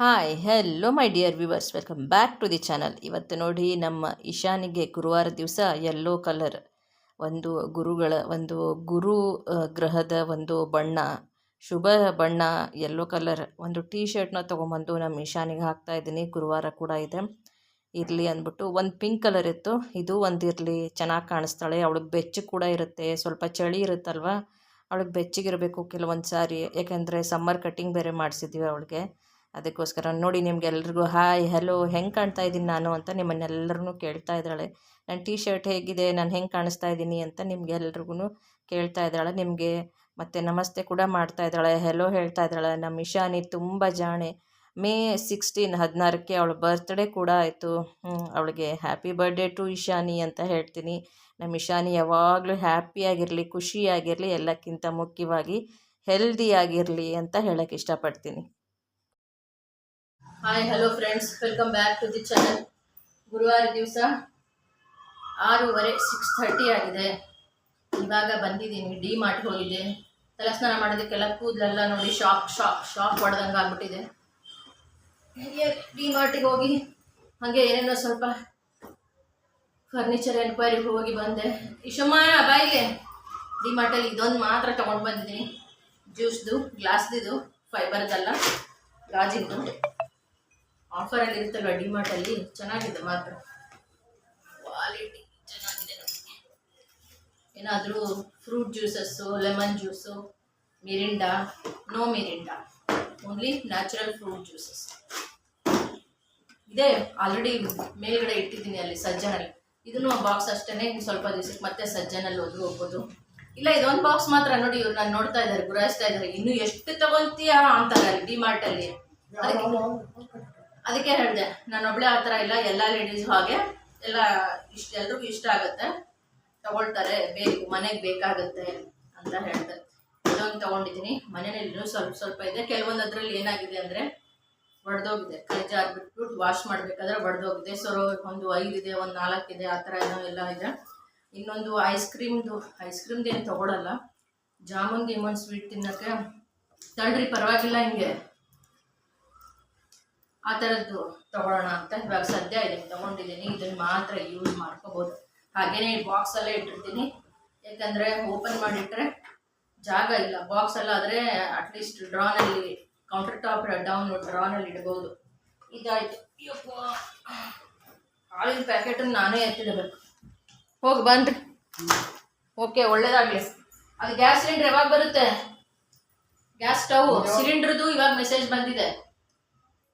Hi hello my dear viewers welcome back to the channel ಇವತ್ತು ನೋಡಿ ನಮ್ಮ ಇಶಾನಿಗೆ ಗುರುವಾರ ದಿವಸ ಯೆಲ್ಲೋ ಕಲರ್ ಒಂದು ಗುರುಗಳ, ಒಂದು ಗುರು ಗ್ರಹದ ಒಂದು ಬಣ್ಣ, ಶುಭ ಬಣ್ಣ ಯೆಲ್ಲೋ ಕಲರ್ ಒಂದು ಟೀ ಶರ್ಟ್ನ ತೊಗೊಂಬಂದು ನಮ್ಮ ಇಶಾನಿಗೆ ಹಾಕ್ತಾ ಇದ್ದೀನಿ. ಗುರುವಾರ ಕೂಡ ಇದೆ. ಇರಲಿ ಅಂದ್ಬಿಟ್ಟು ಒಂದು ಪಿಂಕ್ ಕಲರ್ ಇತ್ತು. ಇದು ಒಂದು ಇರಲಿ, ಚೆನ್ನಾಗಿ ಕಾಣಿಸ್ತಾಳೆ. ಅವಳಿಗೆ ಬೆಚ್ಚಗೆ ಕೂಡ ಇರುತ್ತೆ. ಸ್ವಲ್ಪ ಚಳಿ ಇರುತ್ತಲ್ವ? ಅವಳಿಗೆ ಬೆಚ್ಚಗಿರಬೇಕು ಕೆಲವೊಂದು ಸಾರಿ. ಯಾಕೆಂದರೆ ಸಮ್ಮರ್ ಕಟ್ಟಿಂಗ್ ಬೇರೆ ಮಾಡಿಸಿದ್ದೀವಿ ಅವಳಿಗೆ. ಅದಕ್ಕೋಸ್ಕರ ನೋಡಿ ನಿಮ್ಗೆಲ್ರಿಗೂ ಹಾಯ್, ಹಲೋ, ಹೆಂಗೆ ಕಾಣ್ತಾ ಇದ್ದೀನಿ ನಾನು ಅಂತ ನಿಮ್ಮನ್ನೆಲ್ಲರೂ ಕೇಳ್ತಾ ಇದ್ದಾಳೆ. ನನ್ನ ಟೀ ಶರ್ಟ್ ಹೇಗಿದೆ, ನಾನು ಹೆಂಗೆ ಕಾಣಿಸ್ತಾ ಇದ್ದೀನಿ ಅಂತ ನಿಮಗೆಲ್ರಿಗೂ ಕೇಳ್ತಾ ಇದ್ದಾಳೆ. ನಿಮಗೆ ಮತ್ತು ನಮಸ್ತೆ ಕೂಡ ಮಾಡ್ತಾ ಇದ್ದಾಳೆ. ಹೆಲೋ ಹೇಳ್ತಾ ಇದ್ದಾಳೆ. ನಮ್ಮ ಇಶಾನಿ ತುಂಬ ಜಾಣೆ. ಮೇ ಸಿಕ್ಸ್ಟೀನ್ ಹದಿನಾರಕ್ಕೆ ಅವಳ ಬರ್ತ್ಡೇ ಕೂಡ ಆಯಿತು. ಅವಳಿಗೆ ಹ್ಯಾಪಿ ಬರ್ಡೇ ಟು ಇಶಾನಿ ಅಂತ ಹೇಳ್ತೀನಿ. ನಮ್ಮ ಇಶಾನಿ ಯಾವಾಗಲೂ ಹ್ಯಾಪಿಯಾಗಿರಲಿ ಖುಷಿಯಾಗಿರಲಿ ಎಲ್ಲಕ್ಕಿಂತ ಮುಖ್ಯವಾಗಿ ಹೆಲ್ದಿಯಾಗಿರಲಿ ಅಂತ ಹೇಳೋಕ್ಕೆ ಇಷ್ಟಪಡ್ತೀನಿ. Hi hello friends welcome back to the channel ಗುರುವಾರ ದಿವಸ ಆರೂವರೆ ಸಿಕ್ಸ್ ಥರ್ಟಿ ಆಗಿದೆ. ಇವಾಗ ಬಂದಿದ್ದೀನಿ. ಡಿ ಮಾರ್ಟ್ಗೆ ಹೋಗಿದ್ದೆ. ತಲಸ್ನಾನ ಮಾಡೋದಕ್ಕೆಲ್ಲ ಕೂದಲೆಲ್ಲ ನೋಡಿ ಶಾಕ್ ಶಾಕ್ ಶಾಕ್ ಹೊಡೆದಂಗೆ ಆಗ್ಬಿಟ್ಟಿದೆ. ಹೀಗೆ ಡಿ ಮಾರ್ಟಿಗೆ ಹೋಗಿ ಹಾಗೆ ಏನೇನೋ ಸ್ವಲ್ಪ ಫರ್ನಿಚರ್ ಎನ್ಕ್ವೈರಿಗೆ ಹೋಗಿ ಬಂದೆ. ಇಶಮ್ಮ ಬಾಯಿಗೆ ಡಿ ಮಾರ್ಟಲ್ಲಿ ಇದೊಂದು ಮಾತ್ರ ತೊಗೊಂಡು ಬಂದಿದ್ದೀನಿ. ಜ್ಯೂಸ್ದು ಗ್ಲಾಸ್ದಿದು ಫೈಬರ್ದಲ್ಲ ಗಾಜಿದ್ದು ಆಫರಲ್ಲಿ ಇರುತ್ತಲ್ವ ಡಿಮಾರ್ಟಲ್ಲಿ ಚೆನ್ನಾಗಿದೆ ಮಾತ್ರ. ಕ್ವಾಲಿಟಿ ಚೆನ್ನಾಗಿದೆ ನಮಗೆ. ಏನಾದರೂ fruit juices lemon juice Mirinda no Mirinda only natural fruit juices ಇದೆ ಆಲ್ರೆಡಿ ಮೇಲ್ಗಡೆ ಇಟ್ಟಿದ್ದೀನಿ ಅಲ್ಲಿ ಸಜ್ಜನಲ್ಲಿ. ಇದನ್ನು ಬಾಕ್ಸ್ ಅಷ್ಟೇ ಸ್ವಲ್ಪ ದಿವಸಕ್ಕೆ ಮತ್ತೆ ಸಜ್ಜನಲ್ಲಿ ಓದಿ ಹೋಗ್ಬೋದು. ಇಲ್ಲ, ಇದೊಂದು ಬಾಕ್ಸ್ ಮಾತ್ರ ನೋಡಿ, ಇವ್ರು ನಾನು ನೋಡ್ತಾ ಇದ್ದಾರೆ, ಗುರಾಯಿಸ್ತಾ ಇದ್ದಾರೆ. ಇನ್ನು ಎಷ್ಟು ತಗೊಳ್ತೀಯಾ ಅಂತಾರೆ ಅಲ್ಲಿ ಡಿಮಾರ್ಟಲ್ಲಿ ಅದಕ್ಕೆ ಅದಕ್ಕೆ ಹೇಳಿದೆ ನಾನೊಬ್ಳೆ ಆ ಥರ ಇಲ್ಲ, ಎಲ್ಲ ಲೇಡೀಸು ಹಾಗೆ, ಎಲ್ಲ ಇಷ್ಟ, ಎಲ್ರಿಗೂ ಇಷ್ಟ ಆಗುತ್ತೆ. ತಗೊಳ್ತಾರೆ, ಬೇಕು, ಮನೆಗೆ ಬೇಕಾಗುತ್ತೆ ಅಂತ ಹೇಳ್ತಾರೆ ಇದೊಂದು ತಗೊಂಡಿದ್ದೀನಿ. ಇನ್ನೂ ಸ್ವಲ್ಪ ಸ್ವಲ್ಪ ಇದೆ. ಕೆಲವೊಂದು ಅದರಲ್ಲಿ ಏನಾಗಿದೆ ಅಂದರೆ, ಒಡೆದೋಗಿದೆ. ಕೈ ಜಾರ್ ಬಿಟ್ಬಿಟ್ಟು ವಾಶ್ ಮಾಡಬೇಕಾದ್ರೆ ಒಡೆದೋಗಿದೆ. ಸೊ ಒಂದು ಐದಿದೆ ಒಂದು ನಾಲ್ಕಿದೆ ಆ ಥರ ಏನೋ ಎಲ್ಲ ಇದೆ. ಇನ್ನೊಂದು ಐಸ್ ಕ್ರೀಮ್ದು ಐಸ್ ಕ್ರೀಮ್ದು ಏನು ತೊಗೊಳಲ್ಲ. ಜಾಮೂನ್ ಗೀಮೂನ್ ಸ್ವೀಟ್ ತಿನ್ನೋಕ್ಕೆ. ತಳ್ರಿ ಪರವಾಗಿಲ್ಲ ಹಿಂಗೆ. ಆ ಥರದ್ದು ತಗೊಳ್ಳೋಣ ಅಂತ ಇವಾಗ ಸದ್ಯ ಇದನ್ನು ತಗೊಂಡಿದ್ದೀನಿ. ಇದನ್ನು ಮಾತ್ರ ಯೂಸ್ ಮಾಡ್ಕೋಬೋದು. ಹಾಗೇನೆ ಈ ಬಾಕ್ಸಲ್ಲೇ ಇಟ್ಟಿರ್ತೀನಿ. ಯಾಕಂದರೆ ಓಪನ್ ಮಾಡಿಟ್ರೆ ಜಾಗ ಇಲ್ಲ. ಬಾಕ್ಸ್ ಎಲ್ಲ ಆದರೆ ಅಟ್ಲೀಸ್ಟ್ ಡ್ರಾನಲ್ಲಿ ಕೌಂಟರ್ ಟಾಪ್ ಡೌನ್ ಡ್ರಾನಲ್ಲಿ ಇಡ್ಬೋದು. ಇದಾಯಿತು. ಆಯಿಲ್ ಹಾಲಿನ ಪ್ಯಾಕೆಟನ್ನು ನಾನೇ ಎತ್ತಿಡಬೇಕು. ಹೋಗಿ ಬಂದ್ರಿ. ಓಕೆ ಒಳ್ಳೇದಾಗಲಿ. ಅದು ಗ್ಯಾಸ್ ಸಿಲಿಂಡರ್ ಯಾವಾಗ ಬರುತ್ತೆ? ಗ್ಯಾಸ್ ಸ್ಟವ್ ಸಿಲಿಂಡರ್ದು ಇವಾಗ ಮೆಸೇಜ್ ಬಂದಿದೆ.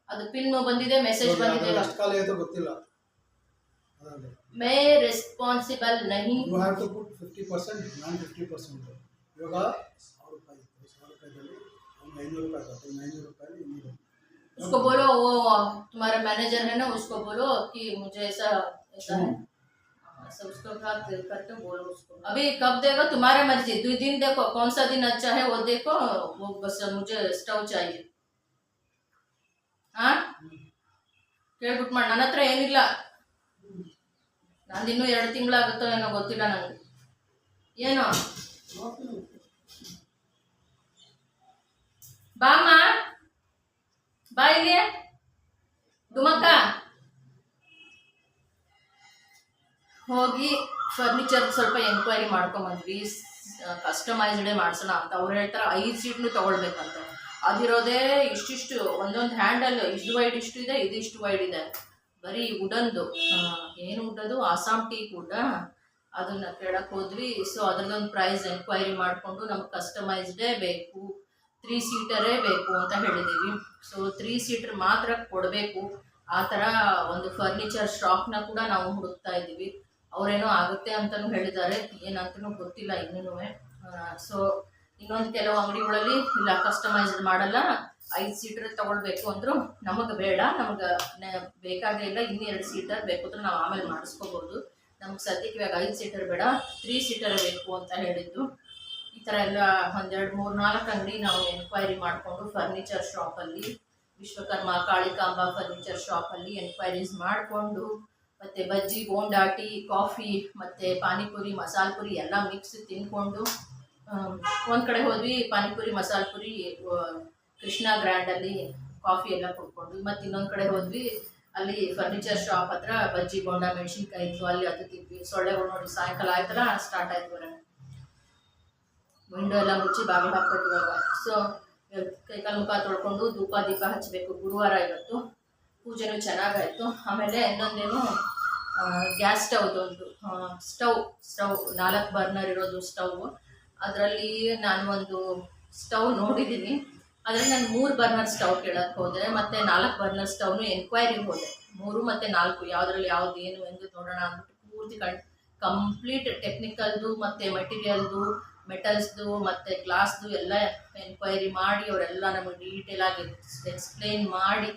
ಅದು ಪಿನ್ ಬಂದಿದೆ ಮೆಸೇಜ್ ಬಂದಿದೆ ಎಷ್ಟು ಕಾಲ ಆಯ್ತೋ ಗೊತ್ತಿಲ್ಲ ಅದಾಗಲಿ ಮೇ ರೆಸ್ಪಾನ್ಸಿಬಲ್ ನಹಿ you have to put fifty percent non fifty percent ಇವಾಗ ಸಾವಿರ ರೂಪಾಯಿ ಇತ್ತು ಸಾವಿರ ರೂಪಾಯಿದಲ್ಲಿ ಒಂದು ಐನೂರು ರೂಪಾಯಿ ಆಗುತ್ತೆ ಒಂದು ಐನೂರು ರೂಪಾಯಿ ಇನ್ನೂರು उसको बोलो वो तुम्हारा मैनेजर है ना उसको बोलो कि मुझे ऐसा ऐसा है हाँ, ऐसा उसको बात करके बोलो उसको अभी कब देगा तुम्हारा मर्जी दो दिन देखो कौन सा दिन अच्छा है वो देखो वो बस मुझे स्टव चाहिए ಹಾ ಕೇಳ್ಬಿಟ್ಟು ಮಾಡಿ. ನನ್ನ ಹತ್ರ ಏನಿಲ್ಲ. ನಂದಿನ್ನೂ ಎರಡು ತಿಂಗಳಾಗುತ್ತೋ ಏನೋ ಗೊತ್ತಿಲ್ಲ ನನಗೆ ಏನು? ಬಾಮ ಬಾ ಇಲ್ಲಿ. ಡುಮಕ್ಕ ಹೋಗಿ ಫರ್ನಿಚರ್ ಸ್ವಲ್ಪ ಎಂಕ್ವೈರಿ ಮಾಡ್ಕೊಂಬಂದ್ವಿ. ಕಸ್ಟಮೈಸ್ಡೇ ಮಾಡಿಸೋಣ ಅಂತ. ಅವ್ರು ಹೇಳ್ತಾರೆ ಐದು ಸೀಟ್ನು ತಗೊಳ್ಬೇಕಂತ. ಅದಿರೋದೇ ಇಷ್ಟಿಷ್ಟು, ಒಂದೊಂದು ಹ್ಯಾಂಡಲ್ ಇಷ್ಟು ವೈಡ್ ಇಷ್ಟು ಇದೆ, ಇದು ಇಷ್ಟು ವೈಡ್ ಇದೆ. ಬರೀ ವುಡನ್ದು ಏನು ಉಡದು? ಅಸ್ಸಾಂ ಟೀ ಕೂಡ ಅದನ್ನ ಕೇಳಕ್ಕೆ ಹೋದ್ವಿ. ಸೊ ಅದ್ರದ್ದೊಂದು ಪ್ರೈಸ್ ಎನ್ಕ್ವೈರಿ ಮಾಡಿಕೊಂಡು ನಮ್ಗೆ ಕಸ್ಟಮೈಸ್ಡೇ ಬೇಕು. ತ್ರೀ ಸೀಟರೇ ಬೇಕು ಅಂತ ಹೇಳಿದ್ದೀವಿ ಸೊ ತ್ರೀ ಸೀಟರ್ ಮಾತ್ರ ಕೊಡಬೇಕು. ಆ ಥರ ಒಂದು ಫರ್ನಿಚರ್ ಸ್ಟಾಕ್ನ ಕೂಡ ನಾವು ಹುಡುಕ್ತಾ ಇದ್ದೀವಿ. ಅವರೇನೋ ಆಗುತ್ತೆ ಅಂತಲೂ ಹೇಳಿದ್ದಾರೆ. ಏನಂತನೂ ಗೊತ್ತಿಲ್ಲ ಇನ್ನೂ ಸೊ ಇನ್ನೊಂದು ಕೆಲವು ಅಂಗಡಿಗಳಲ್ಲಿ ಇಲ್ಲ ಕಸ್ಟಮೈಸ್ಡ್ ಮಾಡಲ್ಲ. ಐದು ಸೀಟರ್ ತಗೊಳ್ಬೇಕು ಅಂದರು ನಮಗೆ ಬೇಡ. ನಮ್ಗೆ ಬೇಕಾಗೇ ಇಲ್ಲ ಇನ್ನೆರಡು ಸೀಟರ್ ಬೇಕು ಅಂದ್ರೆ ನಾವು ಆಮೇಲೆ ಮಾಡಿಸ್ಕೋಬೋದು. ನಮ್ಗೆ ಸದ್ಯಕ್ಕೆ ಇವಾಗ ಐದು ಸೀಟರ್ ಬೇಡ ತ್ರೀ ಸೀಟರ್ ಬೇಕು ಅಂತ ಹೇಳಿದ್ದು. ಈ ಥರ ಎಲ್ಲ ಒಂದೆರಡು, ಮೂರು, ನಾಲ್ಕು ಅಂಗಡಿ ನಾವು ಎನ್ಕ್ವೈರಿ ಮಾಡಿಕೊಂಡು ಫರ್ನಿಚರ್ ಶಾಪಲ್ಲಿ ವಿಶ್ವಕರ್ಮ, ಕಾಳಿಕಾಂಬ ಫರ್ನಿಚರ್ ಶಾಪಲ್ಲಿ ಎನ್ಕ್ವೈರೀಸ್ ಮಾಡಿಕೊಂಡು, ಮತ್ತು ಬಜ್ಜಿ, ಬೋಂಡಾಟಿ, ಕಾಫಿ, ಮತ್ತು ಪಾನಿಪುರಿ, ಮಸಾಲೆ ಪುರಿ ಎಲ್ಲ ಮಿಕ್ಸ್ ತಿಂದ್ಕೊಂಡು ಒಂದು ಕಡೆ ಹೋದ್ವಿ, ಪಾನಿಪುರಿ, ಮಸಾಲ ಪುರಿ ಕೃಷ್ಣ ಗ್ರ್ಯಾಂಡಲ್ಲಿ ಕಾಫಿ ಎಲ್ಲ ಕೊಟ್ಕೊಂಡ್ವಿ ಮತ್ತು ಇನ್ನೊಂದು ಕಡೆ ಹೋದ್ವಿ, ಅಲ್ಲಿ ಫರ್ನಿಚರ್ ಶಾಪ್ ಹತ್ರ ಬಜ್ಜಿ, ಬೋಂಡ, ಮೆಣಸಿನ್ಕಾಯಿ ಇತ್ತು, ಅಲ್ಲಿ ಅದು ತಿದ್ವಿ. ಸೊಳ್ಳೆಗಳು ನೋಡಿ ಸಾಯಂಕಾಲ ಆಯ್ತಲ್ಲ ಸ್ಟಾರ್ಟ್ ಆಯ್ತು ಬರೋಣ ವಿಂಡೋ ಎಲ್ಲ ಮುಚ್ಚಿ ಬಾಗಿಲು ಹಾಕ್ಬೇಕು ಇವಾಗ. ಸೊ ಕೈಕಾಲು ಮುಖ ತೊಳ್ಕೊಂಡು ಧೂಪ, ದೀಪ ಹಚ್ಚಬೇಕು ಗುರುವಾರ ಇವತ್ತು. ಪೂಜೆನೂ ಚೆನ್ನಾಗಾಯಿತು. ಆಮೇಲೆ ಇನ್ನೊಂದೇನು ಗ್ಯಾಸ್ ಸ್ಟವ್ದೊಂದು ಸ್ಟವ್ ಸ್ಟವ್, ನಾಲ್ಕು ಬರ್ನರ್ ಇರೋದು ಸ್ಟವ್. ಅದರಲ್ಲಿ ನಾನು ಒಂದು ಸ್ಟವ್ ನೋಡಿದ್ದೀನಿ ಅದರಲ್ಲಿ ನಾನು ಮೂರು ಬರ್ನರ್ ಸ್ಟವ್ ಕೇಳಕ್ಕೆ ಹೋದೆ, ಮತ್ತು ನಾಲ್ಕು ಬರ್ನರ್ ಸ್ಟವ್ನು ಎನ್ಕ್ವೈರಿ ಹೋದೆ. ಮೂರು ಮತ್ತು ನಾಲ್ಕು, ಯಾವುದ್ರಲ್ಲಿ ಯಾವ್ದು ಏನು ಎಂದು ನೋಡೋಣ ಅಂದ್ಬಿಟ್ಟು ಪೂರ್ತಿ ಕಣ್, ಕಂಪ್ಲೀಟ್ ಟೆಕ್ನಿಕಲ್ದು ಮತ್ತು ಮೆಟೀರಿಯಲ್ದು, ಮೆಟಲ್ಸ್ದು, ಮತ್ತು ಗ್ಲಾಸ್ದು ಎಲ್ಲ ಎನ್ಕ್ವೈರಿ ಮಾಡಿ, ಅವರೆಲ್ಲ ನಮಗೆ ಡೀಟೇಲಾಗಿ ಎಕ್ಸ್ಪ್ಲೇನ್ ಮಾಡಿ,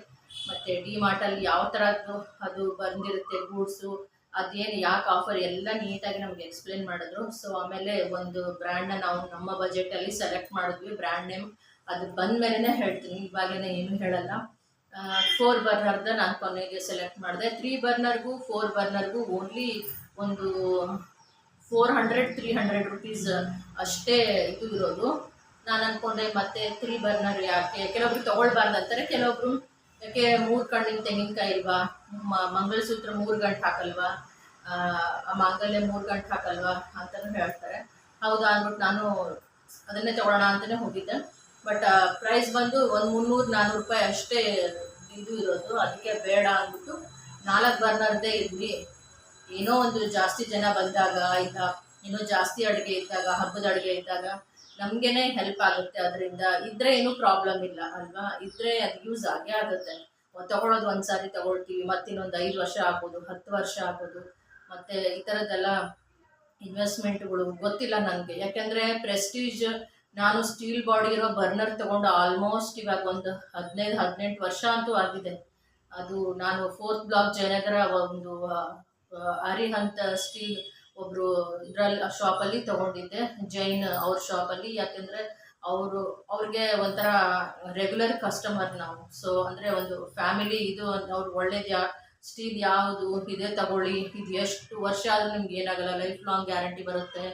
ಮತ್ತು ಡಿ ಮಾರ್ಟಲ್ಲಿ ಯಾವ ಥರದ್ದು ಅದು ಬಂದಿರುತ್ತೆ ಗೂಡ್ಸು ಅದೇನು ಯಾಕೆ ಆಫರ್ ಎಲ್ಲ ನೀಟಾಗಿ ನಮಗೆ ಎಕ್ಸ್ಪ್ಲೇನ್ ಮಾಡಿದ್ರು. ಸೊ ಆಮೇಲೆ ಒಂದು ಬ್ರ್ಯಾಂಡ್ನ ನಾವು ನಮ್ಮ ಬಜೆಟಲ್ಲಿ ಸೆಲೆಕ್ಟ್ ಮಾಡಿದ್ವಿ. ಬ್ರ್ಯಾಂಡ್ ನೇಮ್ ಅದು ಬಂದ ಮೇಲೇ ಹೇಳ್ತೀನಿ. ಇವಾಗಲೇ ಏನು ಹೇಳಲ್ಲ. ಫೋರ್ ಬರ್ನರ್ದ ನಾನು ಕೊನೆಗೆ ಸೆಲೆಕ್ಟ್ ಮಾಡಿದೆ. ತ್ರೀ ಬರ್ನರ್ಗೂ ಫೋರ್ ಬರ್ನರ್ಗೂ ಓನ್ಲಿ ಒಂದು four hundred three hundred rupees ಅಷ್ಟೇ ಇದು ಇರೋದು. ನಾನು ಅಂದ್ಕೊಂಡೆ ಮತ್ತೆ ತ್ರೀ ಬರ್ನರ್ ಯಾಕೆ? ಕೆಲವೊಬ್ರು ತೊಗೊಳ್ಬಾರ್ದು ಅಂತಾರೆ. ಕೆಲವೊಬ್ರು ಯಾಕೆ ಮೂರು ಕಣ್ಣಿನ ತೆಂಗಿನಕಾಯಿ ಇಲ್ವಾ? ಮಂಗಲಸೂತ್ರ ಮೂರು ಗಂಟು ಹಾಕಲ್ವಾ? ಆ, ಮಾಂಗಲ್ಯ ಮೂರು ಗಂಟು ಹಾಕಲ್ವಾ? ಅಂತಲೂ ಹೇಳ್ತಾರೆ. ಹೌದಾ ಅಂದ್ಬಿಟ್ಟು ನಾನು ಅದನ್ನೇ ತಗೊಳ್ಳೋಣ ಅಂತಲೇ ಹೋಗಿದ್ದೆ. ಬಟ್ ಪ್ರೈಸ್ ಬಂದು ಒಂದು ಮುನ್ನೂರು ನಾನ್ನೂರು ರೂಪಾಯಿ ಅಷ್ಟೇ ಇದು ಇರೋದು. ಅದಕ್ಕೆ ಬೇಡ ಅಂದ್ಬಿಟ್ಟು ನಾಲ್ಕು ಬರ್ನರ್ದೇ ಇರಲಿ ಏನೋ ಒಂದು ಜಾಸ್ತಿ ಜನ ಬಂದಾಗ ಇಲ್ಲ ಏನೋ ಜಾಸ್ತಿ ಅಡುಗೆ ಇದ್ದಾಗ ಹಬ್ಬದ ಅಡುಗೆ ಇದ್ದಾಗ ನಮಗೇನೆ ಹೆಲ್ಪ್ ಆಗುತ್ತೆ. ಅದರಿಂದ ಇದ್ರೆ ಏನೂ ಪ್ರಾಬ್ಲಮ್ ಇಲ್ಲ, ಅಲ್ವಾ? ಇದ್ರೆ ಅದು ಯೂಸ್ ಆಗೇ ಆಗುತ್ತೆ. ತಗೊಳ್ಳೋದು ಒಂದ್ಸಾರಿ ತಗೊಳ್ತೀವಿ, ಮತ್ತಿನ್ನೊಂದು ಐದು ವರ್ಷ ಆಗ್ಬೋದು, ಹತ್ತು ವರ್ಷ ಆಗ್ಬೋದು. ಮತ್ತೆ ಈ ಥರದ್ದೆಲ್ಲ ಇನ್ವೆಸ್ಟ್ಮೆಂಟ್ಗಳು ಗೊತ್ತಿಲ್ಲ ನನಗೆ. ಯಾಕೆಂದರೆ ಪ್ರೆಸ್ಟೀಜ್ ನಾನು ಸ್ಟೀಲ್ ಬಾಡಿ ಇರೋ ಬರ್ನರ್ ತಗೊಂಡು ಆಲ್ಮೋಸ್ಟ್ ಇವಾಗ ಒಂದು ಹದಿನೈದು, ಹದಿನೆಂಟು ವರ್ಷ ಅಂತೂ ಆಗಿದೆ. ಅದು ನಾನು ಫೋರ್ತ್ ಬ್ಲಾಕ್ ಜಯನಗರ ಒಂದು ಅರಿಹಂತ ಸ್ಟೀಲ್ ಒಬ್ಬರು ಇದ್ರಲ್ಲಿ ಶಾಪಲ್ಲಿ ತಗೊಂಡಿದ್ದೆ ಜೈನ್ ಅವ್ರ ಶಾಪಲ್ಲಿ ಯಾಕೆಂದರೆ ಅವರು, ಅವ್ರಿಗೆ ಒಂಥರ ರೆಗ್ಯುಲರ್ ಕಸ್ಟಮರ್ ನಾವು. ಸೊ ಅಂದರೆ ಒಂದು ಫ್ಯಾಮಿಲಿ ಇದು ಅವ್ರು ಒಳ್ಳೇದು ಯಾ ಸ್ಟೀಲ್ ಯಾವುದು ಇದೇ ತಗೊಳ್ಳಿ. ಇದು ಎಷ್ಟು ವರ್ಷ ಆದರೂ ನಿಮ್ಗೆ ಏನಾಗಲ್ಲ ಲೈಫ್ ಲಾಂಗ್ ಗ್ಯಾರಂಟಿ ಬರುತ್ತೆ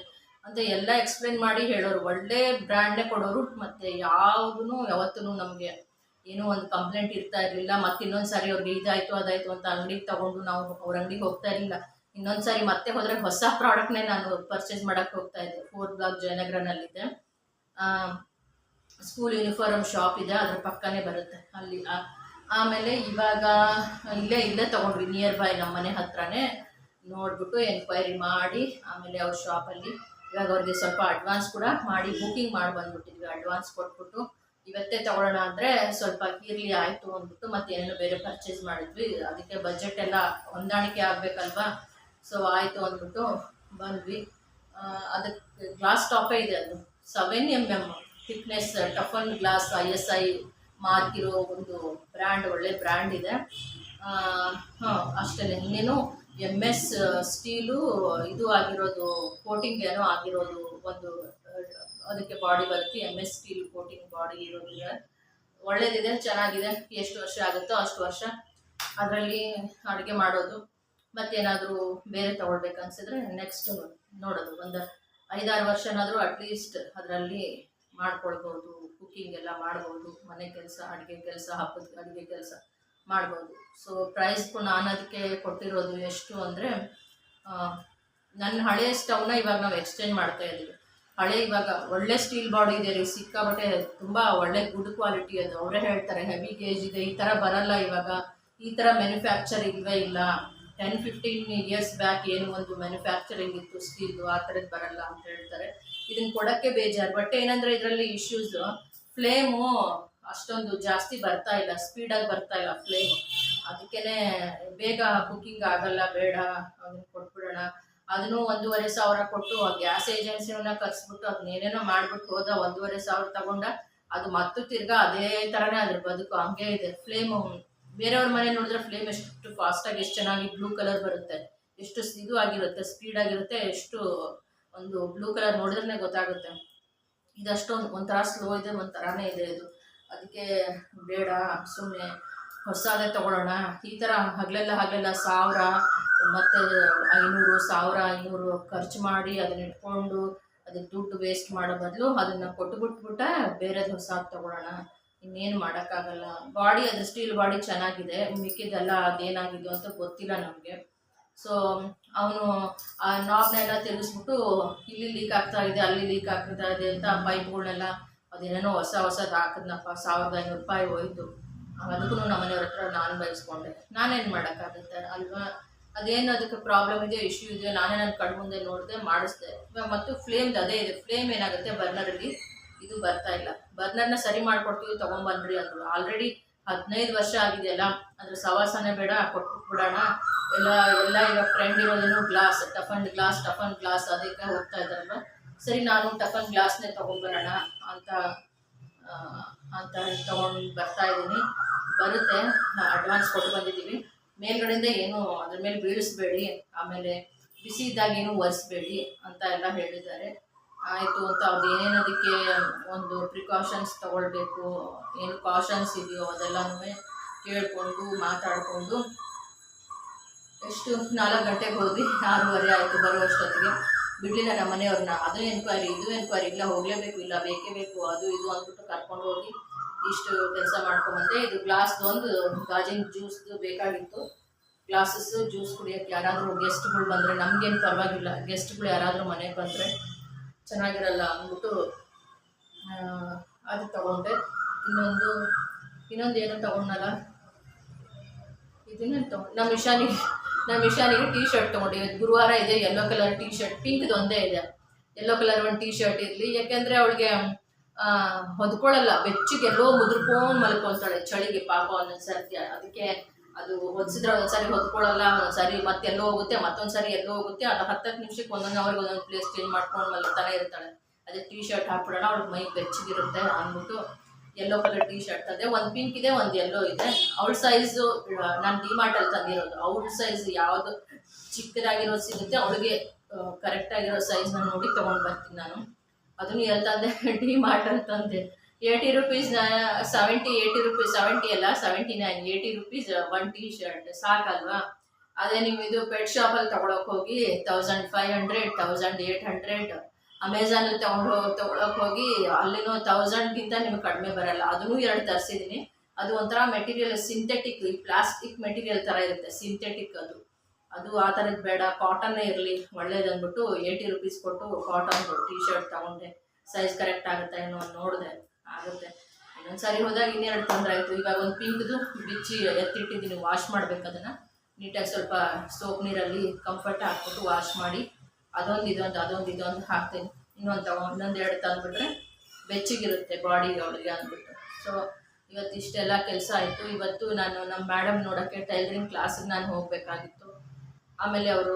ಅಂತ ಎಲ್ಲ ಎಕ್ಸ್ಪ್ಲೇನ್ ಮಾಡಿ ಹೇಳೋರು. ಒಳ್ಳೆ ಬ್ರ್ಯಾಂಡೇ ಕೊಡೋರು, ಮತ್ತು ಯಾವುದೂ ಯಾವತ್ತೂ ನಮಗೆ ಏನೋ ಒಂದು ಕಂಪ್ಲೇಂಟ್ ಇರ್ತಾ ಇರಲಿಲ್ಲ. ಮತ್ತು ಇನ್ನೊಂದು ಸಾರಿ ಅವ್ರಿಗೆ ಇದಾಯಿತು, ಅದಾಯಿತು ಅಂತ ಅಂಗಡಿಗೆ ತಗೊಂಡು ನಾವು ಅವ್ರ ಅಂಗಡಿಗೆ ಹೋಗ್ತಾ ಇರಲಿಲ್ಲ. ಇನ್ನೊಂದು ಸಾರಿ ಮತ್ತೆ ಹೋದರೆ ಹೊಸ ಪ್ರಾಡಕ್ಟ್ನೇ ನಾನು ಪರ್ಚೇಸ್ ಮಾಡೋಕ್ಕೆ ಹೋಗ್ತಾ ಇದ್ದೆ. ಫೋರ್ತ್ ಬ್ಲಾಕ್ ಜಯನಗರನಲ್ಲಿದ್ದೆ ಸ್ಕೂಲ್ ಯೂನಿಫಾರ್ಮ್ ಶಾಪ್ ಇದೆ, ಅದ್ರ ಪಕ್ಕನೇ ಬರುತ್ತೆ. ಅಲ್ಲಿ ಆಮೇಲೆ ಇವಾಗ ಇಲ್ಲೇ ಇಲ್ಲೇ ತೊಗೊಂಡ್ವಿ ನಿಯರ್ ಬೈ ನಮ್ಮ ಮನೆ ಹತ್ರನೇ. ನೋಡಿಬಿಟ್ಟು ಎನ್ಕ್ವೈರಿ ಮಾಡಿ, ಆಮೇಲೆ ಅವ್ರ ಶಾಪಲ್ಲಿ ಇವಾಗ ಅವ್ರಿಗೆ ಸ್ವಲ್ಪ ಅಡ್ವಾನ್ಸ್ ಕೂಡ ಮಾಡಿ ಬುಕಿಂಗ್ ಮಾಡಿ ಬಂದ್ಬಿಟ್ಟಿದ್ವಿ. ಅಡ್ವಾನ್ಸ್ ಕೊಟ್ಬಿಟ್ಟು ಇವತ್ತೇ ತಗೊಳ್ಳೋಣ ಅಂದರೆ ಸ್ವಲ್ಪ ಕೀರ್ಲಿ ಆಯಿತು ಅಂದ್ಬಿಟ್ಟು ಮತ್ತೆ ಏನೇನು ಬೇರೆ ಪರ್ಚೇಸ್ ಮಾಡಿದ್ವಿ. ಅದಕ್ಕೆ ಬಜೆಟ್ ಎಲ್ಲ ಹೊಂದಾಣಿಕೆ ಆಗಬೇಕಲ್ವಾ? ಸೊ ಆಯಿತು ಅಂದ್ಬಿಟ್ಟು ಬಂದ್ವಿ. ಅದಕ್ಕೆ ಗ್ಲಾಸ್ ಟಾಪೇ ಇದೆ ಅದು. Seven M M fitness toughen glass I S I mark ಇರೋ ಒಂದು ಬ್ರ್ಯಾಂಡ್ ಒಳ್ಳೆ ಬ್ರ್ಯಾಂಡ್ ಇದೆ. ಹಾಂ ಅಷ್ಟೇ ಇನ್ನೇನು ಎಂ ಎಸ್ ಸ್ಟೀಲು ಇದು ಆಗಿರೋದು ಕೋಟಿಂಗ್ ಏನೋ ಆಗಿರೋದು ಒಂದು, ಅದಕ್ಕೆ ಬಾಡಿ ಬರುತ್ತೆ. M S steel coating body ಇರೋದಿದೆ ಒಳ್ಳೇದಿದೆ, ಚೆನ್ನಾಗಿದೆ. ಎಷ್ಟು ವರ್ಷ ಆಗುತ್ತೋ ಅಷ್ಟು ವರ್ಷ. ಅದರಲ್ಲಿ ಅಡುಗೆ ಮಾಡೋದು. ಮತ್ತೇನಾದರೂ ಬೇರೆ ತಗೊಳ್ಬೇಕನ್ಸಿದ್ರೆ ನೆಕ್ಸ್ಟ್ ನೋಡೋದು. ಒಂದು ಐದಾರು ವರ್ಷನಾದರೂ ಅಟ್ಲೀಸ್ಟ್ ಅದರಲ್ಲಿ ಮಾಡ್ಕೊಳ್ಬೋದು. ಕುಕ್ಕಿಂಗ್ ಎಲ್ಲ ಮಾಡ್ಬೋದು. ಮನೆ ಕೆಲಸ, ಅಡುಗೆ ಕೆಲಸ, ಹಬ್ಬದ ಅಡುಗೆ ಕೆಲಸ ಮಾಡ್ಬೋದು. ಸೊ ಪ್ರೈಸ್ ನಾನು ಅದಕ್ಕೆ ಕೊಟ್ಟಿರೋದು ಎಷ್ಟು ಅಂದರೆ ನನ್ನ ಹಳೆ ಸ್ಟವ್ನ ಇವಾಗ ನಾವು ಎಕ್ಸ್ಚೇಂಜ್ ಮಾಡ್ತಾ ಇದ್ದೀವಿ. ಹಳೆ ಇವಾಗ ಒಳ್ಳೆ ಸ್ಟೀಲ್ ಬಾಡಿ ಇದೆ ರೀ ಸಿಕ್ಕಾಬಟ್ಟೆ ತುಂಬ ಒಳ್ಳೆ ಗುಡ್ ಕ್ವಾಲಿಟಿ ಅದು. ಅವರೇ ಹೇಳ್ತಾರೆ ಹೆವಿ ಗೇಜ್ ಇದೆ, ಈ ಥರ ಬರಲ್ಲ ಇವಾಗ. ಈ ಥರ ಮ್ಯಾನುಫ್ಯಾಕ್ಚರ್ ಇಲ್ವೇ ಇಲ್ಲ. ಟೆನ್ ಫಿಫ್ಟೀನ್ ಇಯರ್ಸ್ ಬ್ಯಾಕ್ ಏನು ಒಂದು ಮ್ಯಾನುಫ್ಯಾಕ್ಚರಿಂಗ್ ಇತ್ತು ಸ್ಟೀಲ್ದು ಆ ಥರದ್ದು ಬರಲ್ಲ ಅಂತ ಹೇಳ್ತಾರೆ. ಇದನ್ನು ಕೊಡೋಕ್ಕೆ ಬೇಜಾರು. ಬಟ್ ಏನಂದರೆ ಇದರಲ್ಲಿ ಇಶ್ಯೂಸ್ ಫ್ಲೇಮು ಅಷ್ಟೊಂದು ಜಾಸ್ತಿ ಬರ್ತಾ ಇಲ್ಲ ಸ್ಪೀಡಾಗಿ ಬರ್ತಾ ಇಲ್ಲ ಫ್ಲೇಮ್ ಅದಕ್ಕೇ ಬೇಗ ಬುಕ್ಕಿಂಗ್ ಆಗಲ್ಲ, ಬೇಡ ಅದನ್ನು ಕೊಟ್ಬಿಡೋಣ. ಅದನ್ನು ಒಂದೂವರೆ ಸಾವಿರ ಕೊಟ್ಟು ಆ ಗ್ಯಾಸ್ ಏಜೆನ್ಸಿನ ಕರೆಸ್ಬಿಟ್ಟು ಅದನ್ನ ಏನೇನೋ ಮಾಡ್ಬಿಟ್ಟು ಹೋದ ಒಂದೂವರೆ ಸಾವಿರ ತಗೊಂಡ, ಅದು ಮತ್ತು ತಿರ್ಗಾ ಅದೇ ಥರನೇ ಅದ್ರ ಬದುಕು. ಹಂಗೆ ಇದೆ. ಫ್ಲೇಮು ಬೇರೆಯವ್ರ ಮನೆ ನೋಡಿದ್ರೆ ಫ್ಲೇಮ್ ಎಷ್ಟು ಫಾಸ್ಟಾಗಿ ಎಷ್ಟು ಚೆನ್ನಾಗಿ ಬ್ಲೂ ಕಲರ್ ಬರುತ್ತೆ, ಎಷ್ಟು ಇದು ಆಗಿರುತ್ತೆ ಸ್ಪೀಡ್ ಆಗಿರುತ್ತೆ, ಎಷ್ಟು ಒಂದು ಬ್ಲೂ ಕಲರ್ ನೋಡಿದ್ರೆ ಗೊತ್ತಾಗುತ್ತೆ. ಇದಷ್ಟೊಂದು ಒಂಥರ ಸ್ಲೋ ಇದೆ, ಒಂಥರನೇ ಇದೆ ಇದು. ಅದಕ್ಕೆ ಬೇಡ ಸುಮ್ಮನೆ ಹೊಸದೇ ತಗೊಳ್ಳೋಣ. ಈ ಥರ ಹಗಲೆಲ್ಲ ಹಗಲೆಲ್ಲ ಸಾವಿರ, ಮತ್ತೆ ಐನೂರು, ಸಾವಿರ, ಐನೂರು ಖರ್ಚು ಮಾಡಿ ಅದನ್ನ ಇಟ್ಕೊಂಡು ಅದಕ್ಕೆ ದುಡ್ಡು ವೇಸ್ಟ್ ಮಾಡೋ ಬದಲು ಅದನ್ನು ಕೊಟ್ಬಿಟ್ಬಿಟ್ಟೆ ಬೇರೆದು ಹೊಸ ತಗೊಳ್ಳೋಣ. ಇನ್ನೇನು ಮಾಡೋಕ್ಕಾಗಲ್ಲ. ಬಾಡಿ ಅದು ಸ್ಟೀಲ್ ಬಾಡಿ ಚೆನ್ನಾಗಿದೆ. ಮಿಕ್ಕಿದೆಲ್ಲ ಅದೇನಾಗಿದ್ದು ಅಂತ ಗೊತ್ತಿಲ್ಲ ನಮಗೆ. ಸೊ ಅವನು ಆ ನಾಬ್ನೆಲ್ಲ ತಿರುಗಿಸ್ಬಿಟ್ಟು ಇಲ್ಲಿ ಲೀಕ್ ಆಗ್ತಾ ಇದೆ, ಅಲ್ಲಿ ಲೀಕ್ ಆಗ್ತಾ ಇದೆ ಅಂತ ಪೈಪ್ಗಳನ್ನೆಲ್ಲ ಅದೇನೇನೋ ಹೊಸ ಹೊಸದು ಹಾಕಿದ್ನಪ್ಪ. ಸಾವಿರದ ಐನೂರು ರೂಪಾಯಿ ಹೋಯ್ತು. ಅದಕ್ಕೂ ನಮ್ಮ ಮನೆಯವ್ರ ಹತ್ರ ನಾನು ಬಯಸ್ಕೊಂಡೆ ನಾನೇನು ಮಾಡೋಕ್ಕಾಗುತ್ತೆ ಅಲ್ವಾ? ಅದೇನು ಅದಕ್ಕೆ ಪ್ರಾಬ್ಲಮ್ ಇದೆಯೋ ಇಶ್ಯೂ ಇದೆಯೋ, ನಾನೇ ನನ್ನ ಕಣ್ಣು ಮುಂದೆ ನೋಡಿದೆ ಮಾಡಿಸ್ದೆ. ಇವಾಗ ಮತ್ತು ಫ್ಲೇಮ್ದು ಅದೇ ಇದೆ. ಫ್ಲೇಮ್ ಏನಾಗುತ್ತೆ? ಬರ್ನರಲ್ಲಿ ಇದು ಬರ್ತಾ ಇಲ್ಲ. ಬರ್ನರ್ನ ಸರಿ ಮಾಡ್ಕೊಡ್ತೀವಿ, ತೊಗೊಂಬನ್ರಿ ಅಂದರು. ಆಲ್ರೆಡಿ ಹದಿನೈದು ವರ್ಷ ಆಗಿದೆಯಲ್ಲ ಅದ್ರ ಸವಾಸನೆ ಬೇಡ ಕೊಟ್ಬಿಟ್ಬಿಡೋಣ ಎಲ್ಲ ಎಲ್ಲ ಈಗ friend ಇರೋದೇನು glass toughen glass toughen glass ಅದಕ್ಕೆ ಹೋಗ್ತಾ ಇದ್ದಾರಲ್ವ? ಸರಿ, ನಾನು ಟಫನ್ ಗ್ಲಾಸ್ನೇ ತೊಗೊಂಬರೋಣ ಅಂತ ಅಂತ ತಗೊಂಡು ಬರ್ತಾ ಇದ್ದೀನಿ. ಬರುತ್ತೆ ಅಡ್ವಾನ್ಸ್ ಕೊಟ್ಟು ಬಂದಿದ್ದೀವಿ. ಮೇಲ್ಗಡೆಯಿಂದ ಏನು, ಅದ್ರ ಮೇಲೆ ಬೀಳಿಸ್ಬೇಡಿ, ಆಮೇಲೆ ಬಿಸಿ ಇದ್ದಾಗ ಏನು ಒರೆಸ್ಬೇಡಿ ಅಂತ ಎಲ್ಲ ಹೇಳಿದ್ದಾರೆ. ಆಯಿತು ಅಂತ ಅವ್ರು ಏನೇನು ಅದಕ್ಕೆ ಒಂದು ಪ್ರಿಕಾಷನ್ಸ್ ತಗೊಳ್ಬೇಕು, ಏನು ಕಾಷನ್ಸ್ ಇದೆಯೋ ಅದೆಲ್ಲನೂ ಕೇಳಿಕೊಂಡು ಮಾತಾಡಿಕೊಂಡು ಎಷ್ಟು ನಾಲ್ಕು ಗಂಟೆಗೆ ಹೋದ್ವಿ, ಆರೂವರೆ ಆಯಿತು ಬರುವಷ್ಟೊತ್ತಿಗೆ. ಬಿಡಲಿಲ್ಲ ನಮ್ಮ ಮನೆಯವ್ರನ್ನ. ಅದು ಎನ್ಕ್ವೈರಿ ಇದು ಎನ್ಕ್ವೈರಿ ಇಲ್ಲ, ಹೋಗಲೇಬೇಕು, ಇಲ್ಲ, ಬೇಕೇ ಬೇಕು, ಅದು ಇದು ಅಂದ್ಬಿಟ್ಟು ಕರ್ಕೊಂಡು ಹೋಗಿ ಇಷ್ಟು ಕೆಲಸ ಮಾಡ್ಕೊಂಬಂದೆ. ಇದು ಗ್ಲಾಸ್ದು ಒಂದು ಗಾಜಿನ ಜ್ಯೂಸ್ದು ಬೇಕಾಗಿತ್ತು. ಗ್ಲಾಸಸ್ಸು ಜ್ಯೂಸ್ ಕುಡಿಯೋಕ್ಕೆ ಯಾರಾದರೂ ಗೆಸ್ಟ್ಗಳು ಬಂದರೆ ನಮಗೇನು ಪರವಾಗಿಲ್ಲ. ಗೆಸ್ಟ್ಗಳು ಯಾರಾದರೂ ಮನೆಗೆ ಬಂದರೆ ಚೆನ್ನಾಗಿರಲ್ಲ ಅಂದ್ಬಿಟ್ಟು ಅದು ತಗೊಂಡೆ. ಇನ್ನೊಂದು ಇನ್ನೊಂದು ಏನೋ ತಗೊಂಡಲ್ಲ ಇದನ್ನ ತಗೊಂಡು ನಮ್ಮ ಇಶಾನಿಗೆ ನಮ್ಮ ಇಶಾನಿಗೆ ಟೀ ಶರ್ಟ್ ತೊಗೊಂಡು ಗುರುವಾರ ಇದೆ ಯೆಲ್ಲೋ ಕಲರ್ ಟೀ ಶರ್ಟ್ ಪಿಂಕ್ದು ಒಂದೇ ಇದೆ. ಯೆಲ್ಲೋ ಕಲರ್ ಒಂದು ಟೀ ಶರ್ಟ್ ಇರಲಿ. ಯಾಕೆಂದರೆ ಅವಳಿಗೆ ಹೊದ್ಕೊಳ್ಳಲ್ಲ ಬೆಚ್ಚಗೆ ಎಲ್ಲೋ ಮುದ್ರಕೊಂಡು ಮಲ್ಕೊಳ್ತಾಳೆ. ಚಳಿಗೆ ಪಾಪ ಒಂದೊಂದು ಸರ್ತಿ ಅದಕ್ಕೆ ಅದು ಹೊದಿಸಿದ್ರೆ ಒಂದೊಂದ್ಸರಿ ಹೊತ್ಕೊಳ್ಳಲ್ಲ ಒಂದೊಂದ್ಸರಿ ಮತ್ತೆಲ್ಲೋ ಹೋಗುತ್ತೆ, ಮತ್ತೊಂದ್ಸರಿ ಎಲ್ಲೋ ಹೋಗುತ್ತೆ, ಅದು ಹತ್ತತ್ತು ನಿಮಿಷಕ್ಕೆ ಒಂದೊಂದು ಅವ್ರಿಗೆ ಒಂದೊಂದು ಪ್ಲೇಸ್ ಚೇಂಜ್ ಮಾಡ್ಕೊಂಡು ಮಲಗ್ತಾನೆ ಇರ್ತಾಳೆ. ಅದೇ ಟೀ ಶರ್ಟ್ ಹಾಕ್ಬಿಡೋಣ ಅವ್ಳಿಗೆ ಮೈ ಬೆಚ್ಚಗಿರುತ್ತೆ ಅಂದ್ಬಿಟ್ಟು ಎಲ್ಲೋ ಕಲರ್ ಟೀ ಶರ್ಟ್ ತಂದೆ. ಒಂದು ಪಿಂಕ್ ಇದೆ, ಒಂದು ಎಲ್ಲೋ ಇದೆ. ಅವಳ ಸೈಜು ನಾನು ಡಿಮಾರ್ಟಲ್ಲಿ ತಂದಿರೋದು. ಅವಳ ಸೈಜ್ ಯಾವುದು ಚಿಕ್ಕದಾಗಿರೋ ಸಿಗುತ್ತೆ, ಅವಳಿಗೆ ಕರೆಕ್ಟಾಗಿರೋ ಸೈಜ್ನ ನೋಡಿ ತೊಗೊಂಡು ಬರ್ತೀನಿ ನಾನು. ಅದನ್ನು ಎಲ್ಲ ತಂದೆ ಡಿ ಮಾರ್ಟಲ್ಲಿ ತಂದೆ. Eighty rupees seventy eighty rupees seventy ಅಲ್ಲ seventy nine eighty rupees one T shirt ಸಾಕಲ್ವಾ? ಅದೇ ನೀವು ಇದು ಪೆಟ್ ಶಾಪಲ್ಲಿ ತೊಗೊಳಕ್ಕೆ ಹೋಗಿ thousand five hundred thousand eight hundred ಅಮೆಝಾನಲ್ಲಿ ತೊಗೊಂಡು ತೊಗೊಳಕ್ಕೆ ಹೋಗಿ, ಅಲ್ಲಿನೂ ತೌಸಂಡ್ಗಿಂತ ನಿಮ್ಗೆ ಕಡಿಮೆ ಬರಲ್ಲ. ಅದನ್ನೂ ಎರಡು ತರಿಸಿದ್ದೀನಿ ಅದು ಒಂಥರ ಮೆಟೀರಿಯಲ್ ಸಿಂಥೆಟಿಕ್ ಈ ಪ್ಲಾಸ್ಟಿಕ್ ಮೆಟೀರಿಯಲ್ ಥರ ಇರುತ್ತೆ ಸಿಂಥೆಟಿಕ್ ಅದು. ಅದು ಆ ಥರದ್ದು ಬೇಡ. ಕಾಟನ್ನೇ ಇರಲಿ, ಒಳ್ಳೇದು ಏಯ್ಟಿ ರುಪೀಸ್ ಕೊಟ್ಟು ಕಾಟನ್ ಟೀ ಶರ್ಟ್ ತೊಗೊಂಡೆ. ಸೈಜ್ ಕರೆಕ್ಟ್ ಆಗುತ್ತೆ ಅಂತ ನೋಡಿದೆ. ಆಗುತ್ತೆ. ಇನ್ನೊಂದ್ಸರಿ ಹೋದಾಗ ಇನ್ನೆರಡು ತೊಂದರೆ ಆಯಿತು. ಇವಾಗ ಒಂದು ಪಿಂಕ್ದು ಬಿಚ್ಚಿ ಎತ್ತಿಟ್ಟಿದ್ದೀನಿ ವಾಶ್ ಮಾಡಬೇಕು ಅದನ್ನು. ನೀಟಾಗಿ ಸ್ವಲ್ಪ ಸೋಪ್ ನೀರಲ್ಲಿ ಕಂಫರ್ಟ್ ಹಾಕ್ಬಿಟ್ಟು ವಾಶ್ ಮಾಡಿ ಅದೊಂದು ಇದೊಂದು ಅದೊಂದು ಇದೊಂದು ಹಾಕ್ತೀನಿ. ಇನ್ನೊಂದು ತಗೊಂಡು, ಇನ್ನೊಂದು ಎರಡು ತಂದುಬಿಟ್ರೆ ಬೆಚ್ಚಗಿರುತ್ತೆ ಬಾಡಿ ಅವಳಿಗೆ ಅಂದ್ಬಿಟ್ಟು. ಸೊ ಇವತ್ತು ಇಷ್ಟೆಲ್ಲ ಕೆಲಸ ಆಯಿತು. ಇವತ್ತು ನಾನು ನಮ್ಮ ಮೇಡಮ್ ನೋಡೋಕ್ಕೆ ಟೈಲರಿಂಗ್ ಕ್ಲಾಸಿಗೆ ನಾನು ಹೋಗಬೇಕಾಗಿತ್ತು. ಆಮೇಲೆ ಅವರು,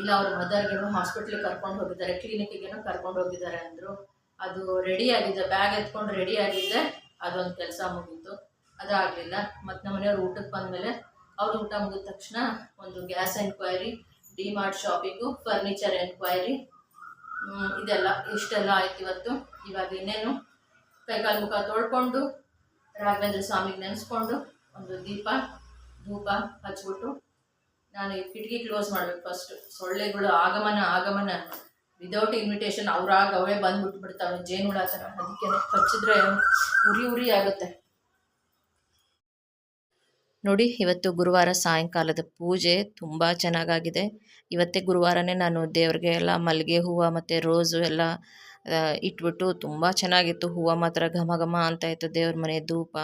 ಇಲ್ಲ ಅವ್ರ ಮದರ್ಗೇನು ಹಾಸ್ಪಿಟ್ಲಿಗೆ ಕರ್ಕೊಂಡು ಹೋಗಿದ್ದಾರೆ ಕ್ಲಿನಿಕ್ಗೇನೋ ಕರ್ಕೊಂಡು ಹೋಗಿದ್ದಾರೆ ಅಂದರು. ಅದು ರೆಡಿ ಆಗಿದೆ ಬ್ಯಾಗ್ ಎತ್ಕೊಂಡು ರೆಡಿ ಆಗಿದ್ದೆ ಅದೊಂದು ಕೆಲಸ ಮುಗೀತು. ಅದಾಗಲಿಲ್ಲ ಮತ್ತು ನಮ್ಮ ಮನೆಯವ್ರು ಊಟಕ್ಕೆ ಬಂದಮೇಲೆ ಅವ್ರು ಊಟ ಮುಗಿದ ತಕ್ಷಣ ಒಂದು gas enquiry DMart shopping furniture enquiry ಇದೆಲ್ಲ, ಇಷ್ಟೆಲ್ಲ ಆಯ್ತು ಇವತ್ತು. ಇವಾಗ ಇನ್ನೇನು ಕೈಕಾಲು ಮುಖ ತೊಳ್ಕೊಂಡು ರಾಘವೇಂದ್ರ ಸ್ವಾಮಿಗೆ ನೆನೆಸ್ಕೊಂಡು ಒಂದು ದೀಪ, ಧೂಪ ಹಚ್ಬಿಟ್ಟು ನಾನು ಈ ಕಿಟಕಿ ಕ್ಲೋಸ್ ಮಾಡಬೇಕು ಫಸ್ಟ್ ಸೊಳ್ಳೆಗಳು ಆಗಮನ ಆಗಮನ. ವಿದೌಟ್ ಇನ್ವಿಟೇಷನ್ ಅವ್ರಾಗ ಅವಳೇ ಬಂದ್ಬಿಟ್ಟು ಬಿಡ್ತಾಳೆ ಜೇನುಳ ಥರ. ಅದಕ್ಕೆ ಹಚ್ಚಿದ್ರೆ ಉರಿ ಉರಿ ಆಗುತ್ತೆ. ನೋಡಿ, ಇವತ್ತು ಗುರುವಾರ ಸಾಯಂಕಾಲದ ಪೂಜೆ ತುಂಬ ಚೆನ್ನಾಗಾಗಿದೆ. ಇವತ್ತೇ ಗುರುವಾರನೇ ನಾನು ದೇವ್ರಿಗೆ ಎಲ್ಲ ಮಲ್ಲಿಗೆ ಹೂವು ಮತ್ತು ರೋಸು ಎಲ್ಲ ಇಟ್ಬಿಟ್ಟು ತುಂಬ ಚೆನ್ನಾಗಿತ್ತು. ಹೂವು ಮಾತ್ರ ಘಮ ಘಮ ಅಂತ ಇತ್ತು ದೇವ್ರ ಮನೆ, ಧೂಪ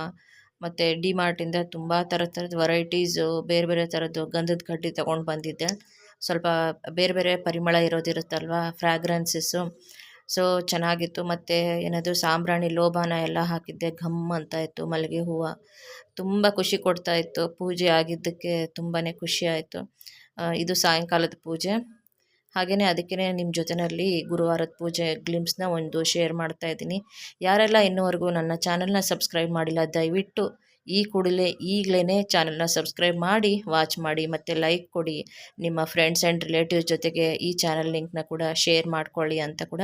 ಮತ್ತು ಡಿ ಮಾರ್ಟಿಂದ ತುಂಬ ಥರ ಥರದ ವೆರೈಟೀಸು ಬೇರೆ ಬೇರೆ ಥರದ್ದು ಗಂಧದ ಕಡ್ಡಿ ತೊಗೊಂಡು ಬಂದಿದ್ದೆ. ಸ್ವಲ್ಪ ಬೇರೆ ಬೇರೆ ಪರಿಮಳ ಇರೋದಿರುತ್ತಲ್ವ? ಫ್ರ್ಯಾಗ್ರೆನ್ಸಸ್ಸು ಸೊ ಚೆನ್ನಾಗಿತ್ತು. ಮತ್ತು ಏನದು ಸಾಂಬ್ರಾಣಿ ಲೋಬಾನ ಎಲ್ಲ ಹಾಕಿದ್ದೆ. ಘಮ್ ಅಂತ ಇತ್ತು, ಮಲ್ಲಿಗೆ ಹೂವು. ತುಂಬ ಖುಷಿ ಕೊಡ್ತಾ ಇತ್ತು. ಪೂಜೆ ಆಗಿದ್ದಕ್ಕೆ ತುಂಬಾ ಖುಷಿ ಆಯಿತು. ಇದು ಸಾಯಂಕಾಲದ ಪೂಜೆ. ಹಾಗೆಯೇ ಅದಕ್ಕೇ ನಿಮ್ಮ ಜೊತೆಯಲ್ಲಿ ಗುರುವಾರದ ಪೂಜೆ ಗ್ಲಿಮ್ಸ್ನ ಒಂದು ಶೇರ್ ಮಾಡ್ತಾ ಇದ್ದೀನಿ. ಯಾರೆಲ್ಲ ಇನ್ನೂವರೆಗೂ ನನ್ನ ಚಾನಲ್ನ ಸಬ್ಸ್ಕ್ರೈಬ್ ಮಾಡಿಲ್ಲ, ದಯವಿಟ್ಟು ಈ ಕೂಡಲೇ ಈಗಲೇ ಚಾನಲ್ನ ಸಬ್ಸ್ಕ್ರೈಬ್ ಮಾಡಿ, ವಾಚ್ ಮಾಡಿ ಮತ್ತು ಲೈಕ್ ಕೊಡಿ. ನಿಮ್ಮ ಫ್ರೆಂಡ್ಸ್ ಆ್ಯಂಡ್ ರಿಲೇಟಿವ್ಸ್ ಜೊತೆಗೆ ಈ ಚಾನಲ್ ಲಿಂಕ್ನ ಕೂಡ ಶೇರ್ ಮಾಡ್ಕೊಳ್ಳಿ ಅಂತ ಕೂಡ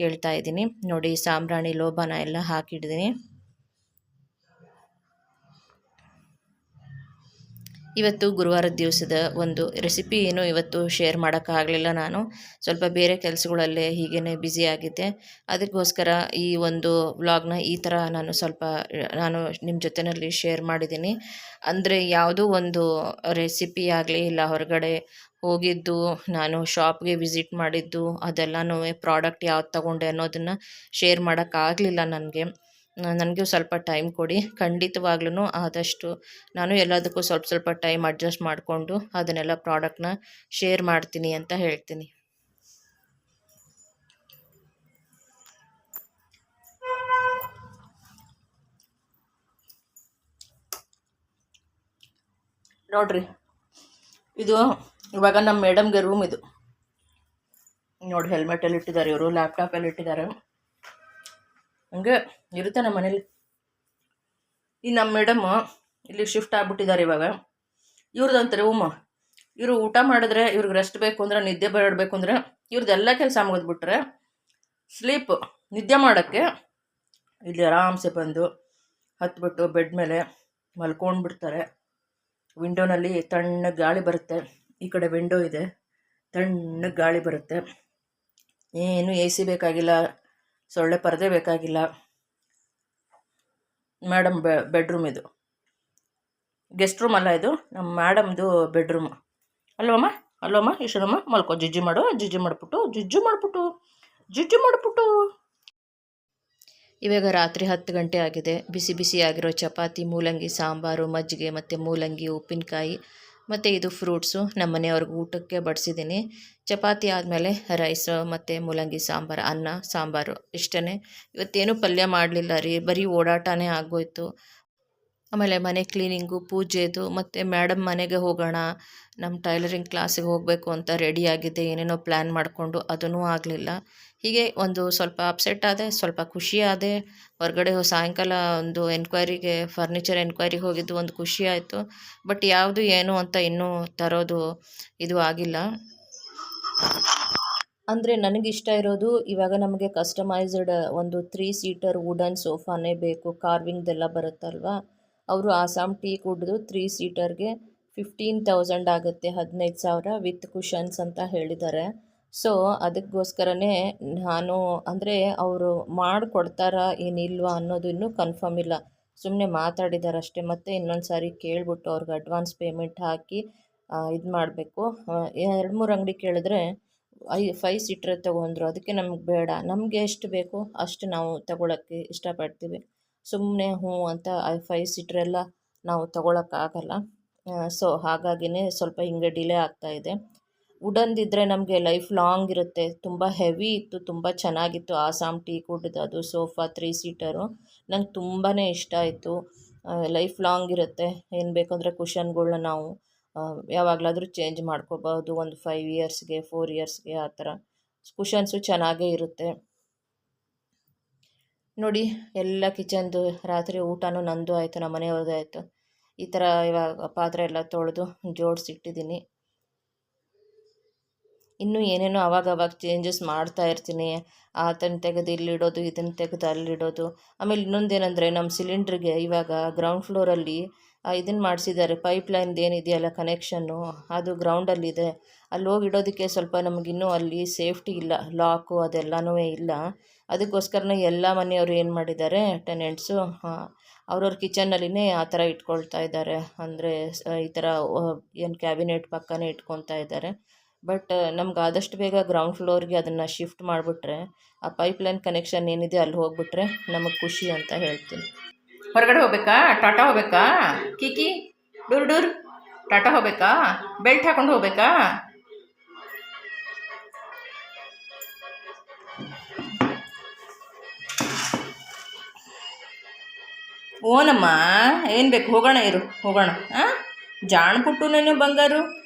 ಕೇಳ್ತಾ ಇದ್ದೀನಿ. ನೋಡಿ, ಸಾಂಬ್ರಾಣಿ ಲೋಭನ ಎಲ್ಲ ಹಾಕಿಟ್ಟಿದ್ದೀನಿ ಇವತ್ತು ಗುರುವಾರದ ದಿವಸದ ಒಂದು ರೆಸಿಪಿ ಏನು ಇವತ್ತು ಶೇರ್ ಮಾಡೋಕ್ಕಾಗಲಿಲ್ಲ ನಾನು. ಸ್ವಲ್ಪ ಬೇರೆ ಕೆಲಸಗಳಲ್ಲೇ ಹೀಗೇ ಬ್ಯುಸಿ ಆಗಿದ್ದೆ. ಅದಕ್ಕೋಸ್ಕರ ಈ ಒಂದು ವ್ಲಾಗ್ನ ಈ ಥರ ನಾನು ಸ್ವಲ್ಪ, ನಾನು ನಿಮ್ಮ ಜೊತೆಯಲ್ಲಿ ಶೇರ್ ಮಾಡಿದ್ದೀನಿ. ಅಂದರೆ ಯಾವುದೋ ಒಂದು ರೆಸಿಪಿ ಆಗಲಿ, ಇಲ್ಲ ಹೊರಗಡೆ ಹೋಗಿದ್ದು, ನಾನು ಶಾಪ್ಗೆ ವಿಸಿಟ್ ಮಾಡಿದ್ದು ಅದೆಲ್ಲನೂ ಪ್ರಾಡಕ್ಟ್ ಯಾವ್ದು ತಗೊಂಡೆ ಅನ್ನೋದನ್ನು ಶೇರ್ ಮಾಡೋಕ್ಕಾಗಲಿಲ್ಲ ನನಗೆ. ನನಗೂ ಸ್ವಲ್ಪ ಟೈಮ್ ಕೊಡಿ. ಖಂಡಿತವಾಗ್ಲೂ ಆದಷ್ಟು ನಾನು ಎಲ್ಲದಕ್ಕೂ ಸ್ವಲ್ಪ ಸ್ವಲ್ಪ ಟೈಮ್ ಅಡ್ಜಸ್ಟ್ ಮಾಡಿಕೊಂಡು ಅದನ್ನೆಲ್ಲ ಪ್ರಾಡಕ್ಟ್ನ ಶೇರ್ ಮಾಡ್ತೀನಿ ಅಂತ ಹೇಳ್ತೀನಿ. ನೋಡ್ರಿ, ಇದು ಇವಾಗ ನಮ್ಮ ಮೇಡಮ್ಗೆ ರೂಮ್ ಇದು. ನೋಡಿ ಹೆಲ್ಮೆಟಲ್ಲಿ ಇಟ್ಟಿದ್ದಾರೆ ಇವರು ಲ್ಯಾಪ್ಟಾಪಲ್ಲಿ ಇಟ್ಟಿದ್ದಾರೆ. ಹಂಗೆ ಇರುತ್ತೆ ನಮ್ಮ ಮನೇಲಿ. ಈ ನಮ್ಮ ಮೇಡಮ್ ಇಲ್ಲಿ ಶಿಫ್ಟ್ ಆಗ್ಬಿಟ್ಟಿದ್ದಾರೆ ಇವಾಗ. ಇವ್ರದ್ದಂತ ರೂಮ್ ಇವರು ಊಟ ಮಾಡಿದ್ರೆ ಇವ್ರಿಗೆ ರೆಸ್ಟ್ ಬೇಕು ಅಂದ್ರೆ ನಿದ್ದೆ ಬರಬೇಕು ಅಂದರೆ ಇವ್ರದ್ದೆಲ್ಲ ಕೆಲಸ ಮುಗಿದ್ಬಿಟ್ರೆ ಸ್ಲೀಪ್ ನಿದ್ದೆ ಮಾಡೋಕ್ಕೆ ಇಲ್ಲಿ ಆರಾಮ್ಸೆ ಬಂದು ಹತ್ಬಿಟ್ಟು ಬೆಡ್ ಮೇಲೆ ಮಲ್ಕೊಂಡು ಬಿಡ್ತಾರೆ. ವಿಂಡೋನಲ್ಲಿ ತಣ್ಣ ಗಾಳಿ ಬರುತ್ತೆ. ಈ ಕಡೆ ವಿಂಡೋ ಇದೆ, ತಣ್ಣಗೆ ಗಾಳಿ ಬರುತ್ತೆ. ಏನು ಎ ಸಿ ಬೇಕಾಗಿಲ್ಲ. ಸೊಳ್ಳೆ ಪರದೆ ಬೇಕಾಗಿಲ್ಲ. ಮೇಡಮ್ ಬೆಡ್ರೂಮ್ ಇದು. ಗೆಸ್ಟ್ ರೂಮ್ ಅಲ್ಲ ಇದು. ನಮ್ಮ ಮೇಡಮ್ದು ಬೆಡ್ರೂಮ್ ಅಲ್ವಮ್ಮ? ಅಲ್ವಮ್ಮ? ಈಶ್ವರಮ್ಮ? ಮಲ್ಕೋ. ಜುಜ್ಜು ಮಾಡು. ಜುಜ್ಜು ಮಾಡಿಬಿಟ್ಟು. ಜುಜ್ಜು ಮಾಡಿಬಿಟ್ಟು. ಜುಜ್ಜು ಮಾಡಿಬಿಟ್ಟು. ಇವಾಗ ರಾತ್ರಿ ಹತ್ತು ಗಂಟೆ ಆಗಿದೆ. ಬಿಸಿ ಬಿಸಿ ಆಗಿರೋ ಚಪಾತಿ, ಮೂಲಂಗಿ ಸಾಂಬಾರು, ಮಜ್ಜಿಗೆ ಮತ್ತು ಮೂಲಂಗಿ, ಉಪ್ಪಿನಕಾಯಿ. ಮತ್ತು ಇದು ಫ್ರೂಟ್ಸು. ನಮ್ಮ ಮನೆಯವ್ರಿಗೆ ಊಟಕ್ಕೆ ಬಡಿಸಿದ್ದೀನಿ ಚಪಾತಿ ಆದಮೇಲೆ ರೈಸು ಮತ್ತು ಮೂಲಂಗಿ, ಸಾಂಬಾರು, ಅನ್ನ, ಸಾಂಬಾರು ಇಷ್ಟೇ ಇವತ್ತೇನು ಪಲ್ಯ ಮಾಡಲಿಲ್ಲ ರೀ. ಬರೀ ಓಡಾಟನೇ ಆಗೋಯ್ತು. ಆಮೇಲೆ ಮನೆ ಕ್ಲೀನಿಂಗು, ಪೂಜೆದು ಮತ್ತು ಮೇಡಮ್ ಮನೆಗೆ ಹೋಗೋಣ ನಮ್ಮ ಟೈಲರಿಂಗ್ ಕ್ಲಾಸಿಗೆ ಹೋಗಬೇಕು ಅಂತ ರೆಡಿಯಾಗಿದೆ ಏನೇನೋ ಪ್ಲ್ಯಾನ್ ಮಾಡಿಕೊಂಡು ಅದೂ ಆಗಲಿಲ್ಲ. ಹೀಗೆ ಒಂದು ಸ್ವಲ್ಪ ಅಪ್ಸೆಟ್ ಆದೆ, ಸ್ವಲ್ಪ ಖುಷಿ ಆದೆ. ಹೊರಗಡೆ ಸಾಯಂಕಾಲ ಒಂದು ಎನ್ಕ್ವೈರಿಗೆ ಫರ್ನಿಚರ್ ಎನ್ಕ್ವೈರಿಗೆ ಹೋಗಿದ್ದು ಒಂದು ಖುಷಿ ಆಯಿತು. ಬಟ್ ಯಾವುದು ಏನು ಅಂತ ಇನ್ನೂ ತರೋದು ಇದು ಆಗಿಲ್ಲ. ಅಂದರೆ ನನಗಿಷ್ಟ ಇರೋದು ಇವಾಗ ನಮಗೆ ಕಸ್ಟಮೈಸ್ಡ್ ಒಂದು ತ್ರೀ ಸೀಟರ್ ವುಡನ್ ಸೋಫಾನೇ ಬೇಕು. ಕಾರ್ವಿಂಗ್ದೆಲ್ಲ ಬರುತ್ತಲ್ವ? ಅವರು ಆಸಾಮ್ ಟೀ ಕುಡಿದು ತ್ರೀ ಸೀಟರ್ಗೆ ಫಿಫ್ಟೀನ್ ತೌಸಂಡ್ ಆಗುತ್ತೆ, ಹದಿನೈದು ಸಾವಿರ ವಿತ್ ಕುಷನ್ಸ್ ಅಂತ ಹೇಳಿದ್ದಾರೆ. ಸೊ ಅದಕ್ಕೋಸ್ಕರನೇ ನಾನು ಅಂದರೆ ಅವರು ಮಾಡಿಕೊಡ್ತಾರಾ ಏನಿಲ್ವಾ ಅನ್ನೋದು ಇನ್ನೂ ಕನ್ಫರ್ಮ್ ಇಲ್ಲ. ಸುಮ್ಮನೆ ಮಾತಾಡಿದಾರಷ್ಟೇ, ಮತ್ತು ಇನ್ನೊಂದು ಸಾರಿ ಕೇಳಿಬಿಟ್ಟು ಅವ್ರಿಗೆ ಅಡ್ವಾನ್ಸ್ ಪೇಮೆಂಟ್ ಹಾಕಿ ಇದು ಮಾಡಬೇಕು. ಎರಡು ಮೂರು ಅಂಗಡಿ ಕೇಳಿದ್ರೆ, ಐ ಫೈ ಸೀಟ್ರ್ ತೊಗೊಂಡ್ರು. ಅದಕ್ಕೆ ನಮ್ಗೆ ಬೇಡ. ನಮಗೆ ಎಷ್ಟು ಬೇಕೋ ಅಷ್ಟು ನಾವು ತಗೊಳಕ್ಕೆ ಇಷ್ಟಪಡ್ತೀವಿ. ಸುಮ್ಮನೆ ಹ್ಞೂ ಅಂತ ಫೈ ಸೀಟ್ರೆಲ್ಲ ನಾವು ತಗೊಳಕ್ಕಾಗಲ್ಲ. ಸೊ ಹಾಗಾಗಿನೇ ಸ್ವಲ್ಪ ಹಿಂಗೆ ಡಿಲೇ ಆಗ್ತಾಯಿದೆ ವುಡನ್ದಿದ್ದರೆ ನಮಗೆ ಲೈಫ್ ಲಾಂಗ್ ಇರುತ್ತೆ. ತುಂಬ ಹೆವಿ ಇತ್ತು, ತುಂಬ ಚೆನ್ನಾಗಿತ್ತು. ಆಸಾಮ್ ಟೀ ಕುಡ್ದು ಅದು ಸೋಫಾ ತ್ರೀ ಸೀಟರು ನಂಗೆ ತುಂಬಾ ಇಷ್ಟ ಆಯಿತು. ಲೈಫ್ ಲಾಂಗ್ ಇರುತ್ತೆ. ಏನು ಬೇಕಂದರೆ ಕುಷನ್ಗಳನ್ನ ನಾವು ಯಾವಾಗಲಾದರೂ ಚೇಂಜ್ ಮಾಡ್ಕೋಬಹುದು. ಒಂದು ಫೈವ್ ಇಯರ್ಸ್ಗೆ ಫೋರ್ ಇಯರ್ಸ್ಗೆ ಆ ಥರ. ಕುಷನ್ಸು ಚೆನ್ನಾಗೇ ಇರುತ್ತೆ. ನೋಡಿ, ಎಲ್ಲ ಕಿಚನ್ದು ರಾತ್ರಿ ಊಟನೂ ನಂದು ಆಯಿತು ನಮ್ಮ ಮನೆಯವ್ರದ್ದು ಆಯಿತು. ಈ ಥರ ಇವಾಗ ಪಾತ್ರೆ ಎಲ್ಲ ತೊಳೆದು ಜೋಡಿಸಿಟ್ಟಿದ್ದೀನಿ. ಇನ್ನೂ ಏನೇನೋ ಅವಾಗವಾಗ ಅವಾಗ ಚೇಂಜಸ್ ಮಾಡ್ತಾ ಇರ್ತೀನಿ. ಆತನ ತೆಗೆದು ಇಲ್ಲಿಡೋದು, ಇದನ್ನು ತೆಗೆದು ಅಲ್ಲಿಡೋದು. ಆಮೇಲೆ ಇನ್ನೊಂದೇನೆಂದರೆ ನಮ್ಮ ಸಿಲಿಂಡ್ರಿಗೆ ಇವಾಗ ಗ್ರೌಂಡ್ ಫ್ಲೋರಲ್ಲಿ ಇದನ್ನು ಮಾಡಿಸಿದ್ದಾರೆ. ಪೈಪ್ ಲೈನ್ದು ಏನಿದೆಯಲ್ಲ ಕನೆಕ್ಷನ್ನು ಅದು ಗ್ರೌಂಡಲ್ಲಿದೆ ಅಲ್ಲಿ ಹೋಗಿ ಇಡೋದಕ್ಕೆ ಸ್ವಲ್ಪ ನಮಗಿನ್ನೂ ಅಲ್ಲಿ ಸೇಫ್ಟಿ ಇಲ್ಲ. ಲಾಕು ಅದೆಲ್ಲನೂ ಇಲ್ಲ. ಅದಕ್ಕೋಸ್ಕರನೇ ಎಲ್ಲ ಮನೆಯವರು ಏನು ಮಾಡಿದ್ದಾರೆ ಟೆನೆಂಟ್ಸು ಅವ್ರವ್ರ ಕಿಚನ್ನಲ್ಲಿನೇ ಆ ಥರ ಇಟ್ಕೊಳ್ತಾ ಇದ್ದಾರೆ. ಅಂದರೆ ಈ ಥರ ಏನು ಕ್ಯಾಬಿನೆಟ್ ಪಕ್ಕನೇ ಇಟ್ಕೊತಾ ಇದ್ದಾರೆ. ಬಟ್ ನಮ್ಗೆ ಆದಷ್ಟು ಬೇಗ ಗ್ರೌಂಡ್ ಫ್ಲೋರ್ಗೆ ಅದನ್ನು ಶಿಫ್ಟ್ ಮಾಡಿಬಿಟ್ರೆ, ಆ ಪೈಪ್ಲೈನ್ ಕನೆಕ್ಷನ್ ಏನಿದೆ ಅಲ್ಲಿ ಹೋಗ್ಬಿಟ್ರೆ ನಮಗೆ ಖುಷಿ ಅಂತ ಹೇಳ್ತೀನಿ. ಹೊರಗಡೆ ಹೋಗ್ಬೇಕಾ? ಟಾಟಾ ಹೋಗ್ಬೇಕಾ? ಕಿಕಿ, ಡೂರ್ ಡೂರ್. ಟಾಟಾ ಹೋಗ್ಬೇಕಾ? ಬೆಲ್ಟ್ ಹಾಕೊಂಡು ಹೋಗ್ಬೇಕಾ? ಓನಮ್ಮ, ಏನು ಬೇಕು? ಹೋಗೋಣ ಇರು, ಹೋಗೋಣ. ಹಾಂ ಜಾಣ್ಪುಟ್ಟು ನೀನು ಬಂಗಾರು.